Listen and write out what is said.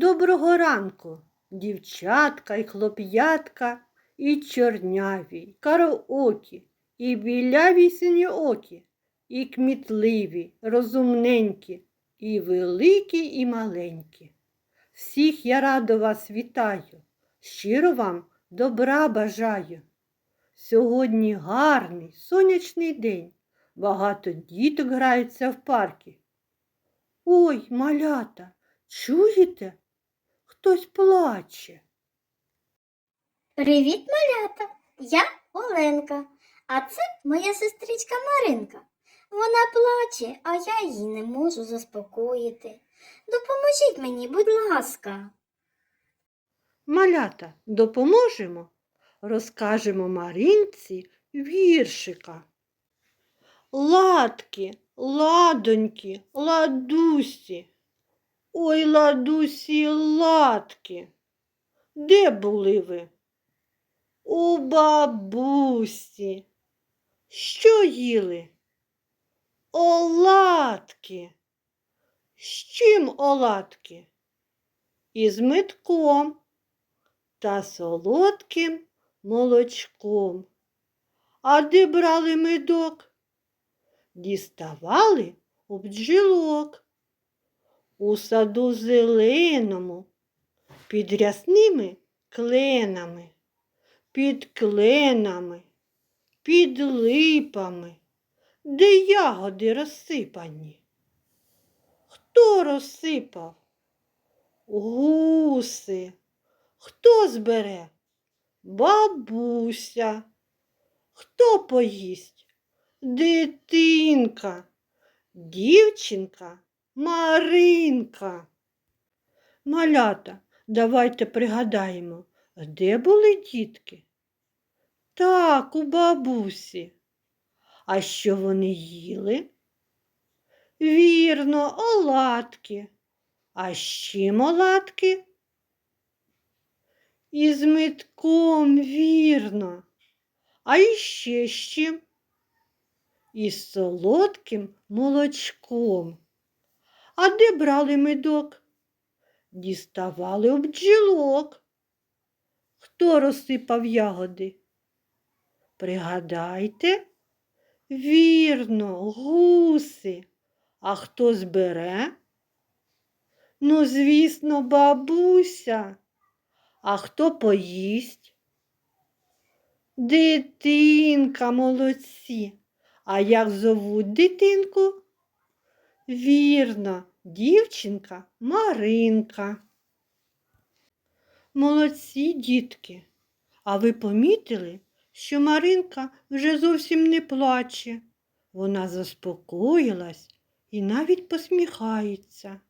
Доброго ранку, дівчатка і хлоп'ятка, і чорняві, й кароокі, і біляві синьоокі, і кмітливі, розумненькі, і великі, і маленькі. Всіх я радо вас вітаю, щиро вам добра бажаю. Сьогодні гарний сонячний день, багато діток граються в паркі. Ой, малята, чуєте? Хтось плаче. Привіт, малята! Я Оленка, а це моя сестричка Маринка. Вона плаче, а я її не можу заспокоїти. Допоможіть мені, будь ласка. Малята, допоможемо? Розкажемо Маринці віршика. Ладки, ладоньки, ладусі. Ой, ладусі, ладки. Де були ви? У бабусі. Що їли? Оладки. З чим оладки? Із метком та солодким молочком. А де брали медок? Діставали у бджілок. У саду зеленому, під рясними кленами, під кленами, під липами, де ягоди розсипані. Хто розсипав? Гуси. Хто збере? Бабуся. Хто поїсть? Дитинка, дівчинка, Маринка. Малята, давайте пригадаємо, де були дітки? Так, у бабусі. А що вони їли? Вірно, оладки. А з чим оладки? Із метком, вірно. А іще з чим? Із солодким молочком. А де брали медок? Діставали у бджілок. Хто розсипав ягоди? Пригадайте, вірно, гуси. А хто збере? Ну, звісно, бабуся. А хто поїсть? Дитинка, молодці. А як зовуть дитинку? Вірно, дівчинка Маринка. Молодці, дітки. А ви помітили, що Маринка вже зовсім не плаче. Вона заспокоїлась і навіть посміхається.